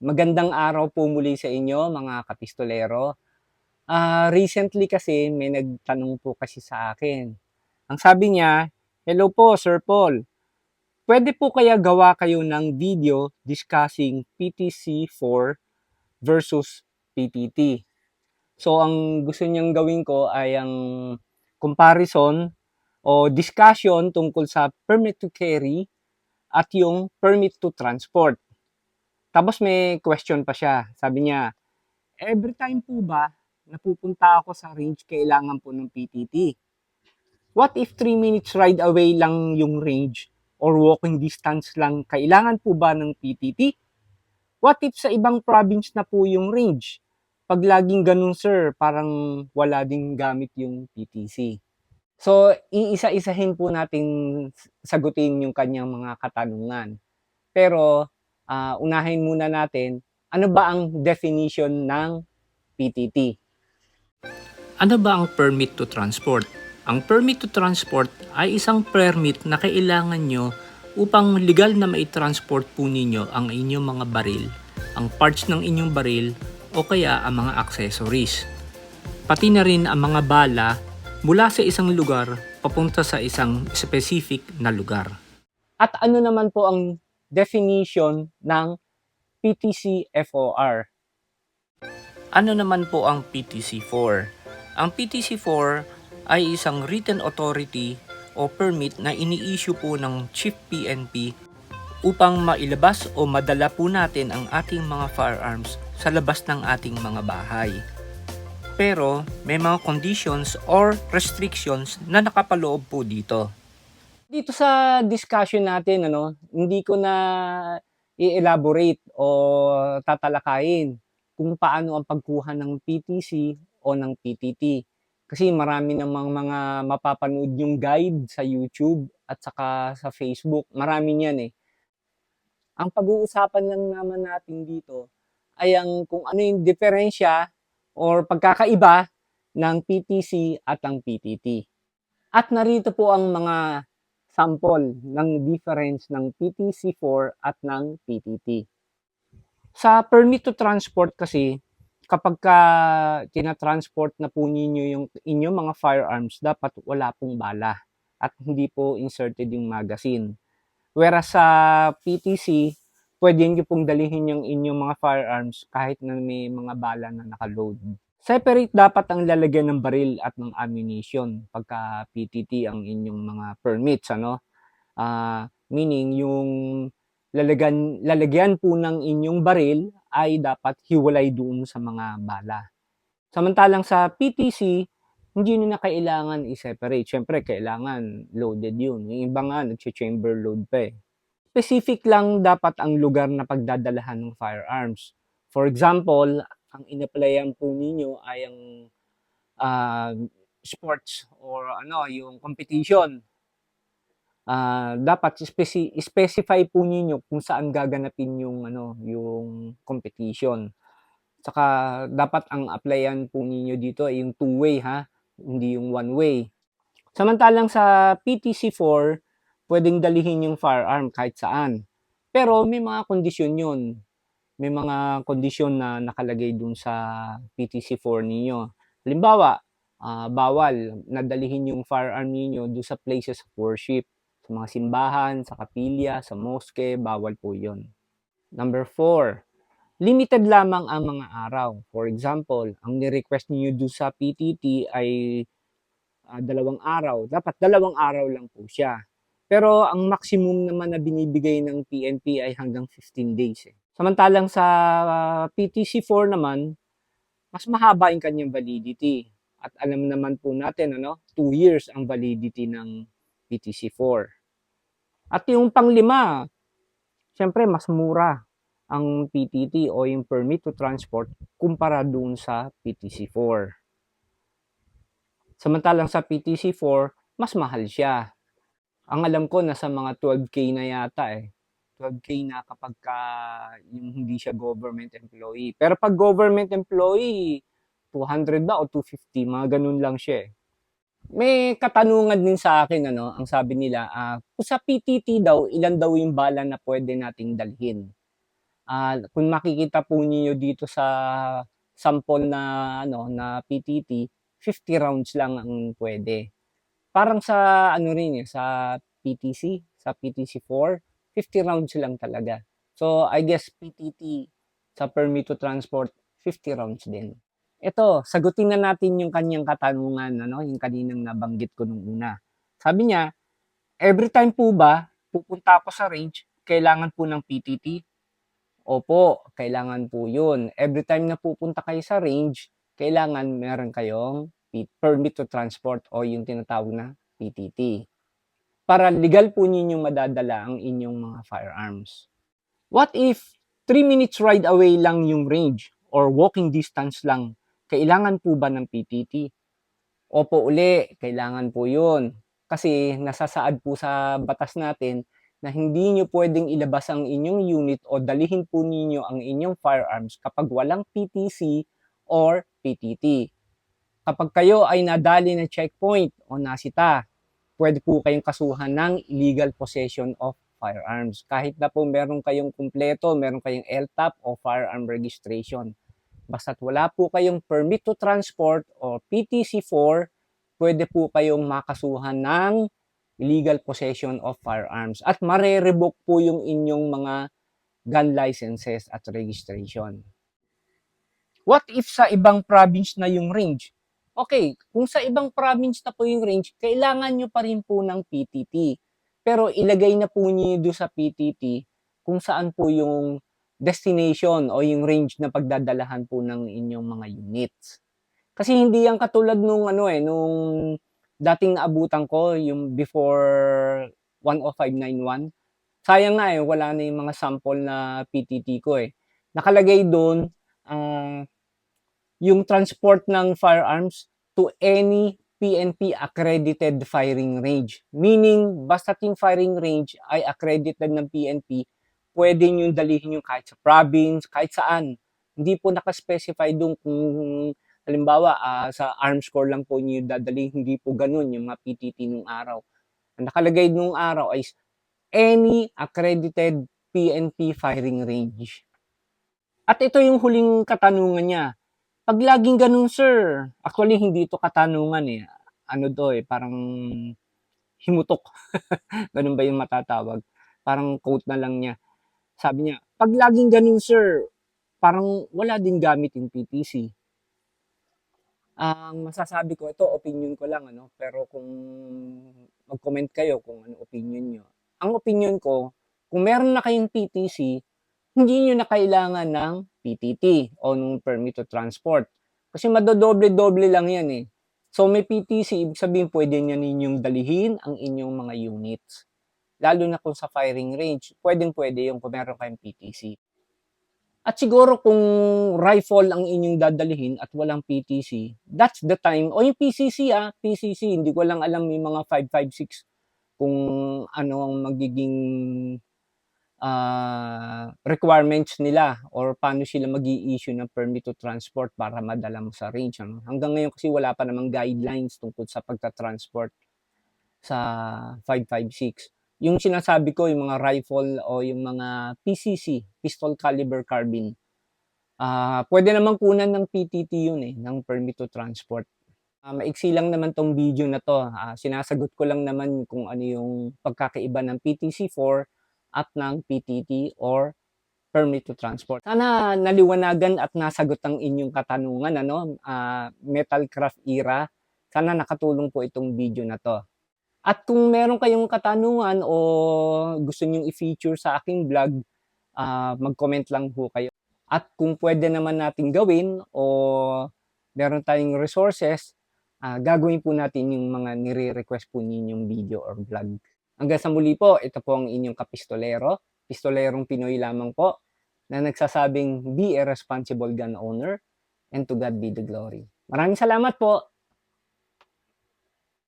Magandang araw po muli sa inyo mga kapistolero. Ah, recently kasi may nagtanong po kasi sa akin. Ang sabi niya, Hello po Sir Paul. Pwede po kaya gawa kayo ng video discussing PTC4 versus PTT? So ang gusto niyang gawin ko ay ang comparison o discussion tungkol sa permit to carry at yung permit to transport. Tapos may question pa siya. Sabi niya, every time po ba napupunta ako sa range, kailangan po ng PTT? What if 3 minutes ride away lang yung range or walking distance lang, kailangan po ba ng PTT? What if sa ibang province na po yung range? Pag laging ganun sir, parang wala ding gamit yung PTC. So, iisa-isahin po natin sagutin yung kanyang mga katanungan. Pero, ah, unahin muna natin, ano ba ang definition ng PTT? Ano ba ang permit to transport? Ang permit to transport ay isang permit na kailangan nyo upang legal na maitransport po ninyo ang inyong mga baril, ang parts ng inyong baril o kaya ang mga accessories. Pati na rin ang mga bala mula sa isang lugar papunta sa isang specific na lugar. At ano naman po ang definition ng PTC-FOR? Ano naman po ang PTC4? Ang PTC4 ay isang written authority o permit na ini-issue po ng Chief PNP upang mailabas o madala po natin ang ating mga firearms sa labas ng ating mga bahay. Pero may mga conditions or restrictions na nakapaloob po dito. Dito sa discussion natin, ano, hindi ko na i-elaborate o tatalakayin kung paano ang pagkuha ng PTC o ng PTT. Kasi marami namang mga mapapanood yung guide sa YouTube at saka sa Facebook. Marami niyan eh. Ang pag-uusapan lang naman natin dito ay ang kung ano yung diferensya or pagkakaiba ng PTC at ang PTT. At narito po ang mga sample ng difference ng PTC4 at ng PTT. Sa permit to transport kasi, kapag ka tinatransport na po ninyo yung inyong mga firearms, dapat wala pong bala at hindi po inserted yung magazine. Whereas sa PTC, pwede nyo pong dalihin yung inyong mga firearms kahit na may mga bala na nakaload. Separate dapat ang lalagyan ng baril at ng ammunition pagka PTT ang inyong mga permits, ano? Ah, meaning yung lalagyan, lalagyan po ng inyong baril ay dapat hiwalay doon sa mga bala. Samantalang sa PTC, hindi nyo na kailangan i-separate. Siyempre, kailangan loaded yun. Yung iba nga, nag-chamber load pa eh. Specific lang dapat ang lugar na pagdadalahan ng firearms. For example, ang in-applyan po ninyo ay ang ah, sports or ano, yung competition. Ah, dapat speci- specify po ninyo kung saan gaganapin yung ano, yung competition. Saka dapat ang applyan po ninyo dito ay yung two-way ha, hindi yung one-way. Samantalang sa PTC4, pwedeng dalihin yung firearm kahit saan. Pero may mga kondisyon yun. May mga kondisyon na nakalagay dun sa PTC4 ninyo. Halimbawa, ah, bawal nadalihin yung firearm ninyo dun sa places of worship. Sa mga simbahan, sa kapilya, sa mosque, bawal po yun. Number 4, limited lamang ang mga araw. For example, ang ni-request niyo doon sa PTT ay ah, dalawang araw. Dapat dalawang araw lang po siya. Pero ang maximum naman na binibigay ng PNP ay hanggang 15 days. Eh. Samantalang sa ah, PTC4 naman, mas mahaba yung kanyang validity. At alam naman po natin, ano, 2 years ang validity ng PTC4. At yung panglima, syempre mas mura ang PTT o yung permit to transport kumpara doon sa PTC4. Samantalang sa PTC4, mas mahal siya. Ang alam ko, nasa mga 12K na yata eh. 12K na kapag ka yung hindi siya government employee. Pero pag government employee, 200 ba o 250, mga ganun lang siya eh. May katanungan din sa akin, ano, ang sabi nila, kung sa PTT daw, ilan daw yung bala na pwede nating dalhin? Ah, kung makikita po niyo dito sa sample na ano na PTT, 50 rounds lang ang pwede. Parang sa ano rin eh, sa PTC, sa PTC4, 50 rounds lang talaga. So I guess PTT sa permit to transport 50 rounds din. Ito, sagutin na natin yung kanyang katanungan, ano, yung kaninang nabanggit ko nung una. Sabi niya, every time po ba pupunta ako sa range, kailangan po ng PTT? Opo, kailangan po yun. Every time na pupunta kayo sa range, kailangan meron kayong permit to transport o yung tinatawag na PTT. Para legal po ninyong madadala ang inyong mga firearms. What if 3 minutes ride away lang yung range or walking distance lang? Kailangan po ba ng PTT? Opo uli, kailangan po yun. Kasi nasasaad po sa batas natin na hindi nyo pwedeng ilabas ang inyong unit o dalihin po ninyo ang inyong firearms kapag walang PTC or PTT. Kapag kayo ay nadali ng checkpoint o nasita, pwede po kayong kasuhan ng illegal possession of firearms. Kahit na po meron kayong kumpleto, meron kayong LTAP o firearm registration. Basta't wala po kayong permit to transport o PTC4, pwede po kayong makasuhan ng illegal possession of firearms at mare-revoke po yung inyong mga gun licenses at registration. What if sa ibang province na yung range? Okay, kung sa ibang province na po yung range, kailangan nyo pa rin po ng PTT. Pero ilagay na po niyo doon sa PTT kung saan po yung destination o yung range na pagdadalahan po ng inyong mga units. Kasi hindi yan katulad nung ano eh, nung dating naabutan ko, yung before 10591. Sayang nga eh, wala na yung mga sample na PTT ko eh. Nakalagay doon, ah, yung transport ng firearms to any PNP accredited firing range. Meaning, basta yung firing range ay accredited ng PNP, pwede nyo dalihin yung kahit sa province, kahit saan. Hindi po nakaspecify doon kung halimbawa ah, sa arms corps lang po nyo dadalhin, hindi po ganun yung mga PTT nung araw. Ang nakalagay nung araw ay any accredited PNP firing range. At ito yung huling katanungan niya. Pag laging ganun, sir, actually hindi ito katanungan eh. Ano do eh, parang himutok. ganun ba yung matatawag? Parang quote na lang niya. Sabi niya, pag laging ganun, sir, parang wala din gamit yung PTC. Ang masasabi ko, ito opinion ko lang, ano, pero kung mag-comment kayo kung ano opinion nyo. Ang opinion ko, kung meron na kayong PTC, hindi nyo na kailangan ng PTT o ng permit to transport. Kasi madodoble-doble lang yan eh. So may PTC, ibig sabihin pwede nyo ninyong dalihin ang inyong mga units. Lalo na kung sa firing range, pwedeng pwede yung kung meron kayong PTC. At siguro kung rifle ang inyong dadalihin at walang PTC, that's the time. O yung PCC ah, PCC, hindi ko lang alam yung mga 556 kung ano ang magiging ah, requirements nila or paano sila mag issue ng permit to transport para madala mo sa range. Ano? Hanggang ngayon kasi wala pa namang guidelines tungkol sa pagta-transport sa 556. Yung sinasabi ko, yung mga rifle o yung mga PCC, pistol caliber carbine, ah pwede namang kunan ng PTT yun eh, ng permit to transport. Ah, maiksi lang naman tong video na to. Ah, sinasagot ko lang naman kung ano yung pagkakaiba ng PTC4 at ng PTT or permit to transport. Sana naliwanagan at nasagot ang inyong katanungan ano, ah, Metalcraft era. Sana nakatulong po itong video na to. At kung meron kayong katanungan o gusto niyo i-feature sa aking vlog, ah, mag-comment lang po kayo. At kung pwede naman natin gawin o meron tayong resources, ah, gagawin po natin yung mga nire-request po ninyong video or vlog. Hanggang sa muli po, ito po ang inyong kapistolero, pistolerong Pinoy lamang po, na nagsasabing be a responsible gun owner and to God be the glory. Maraming salamat po.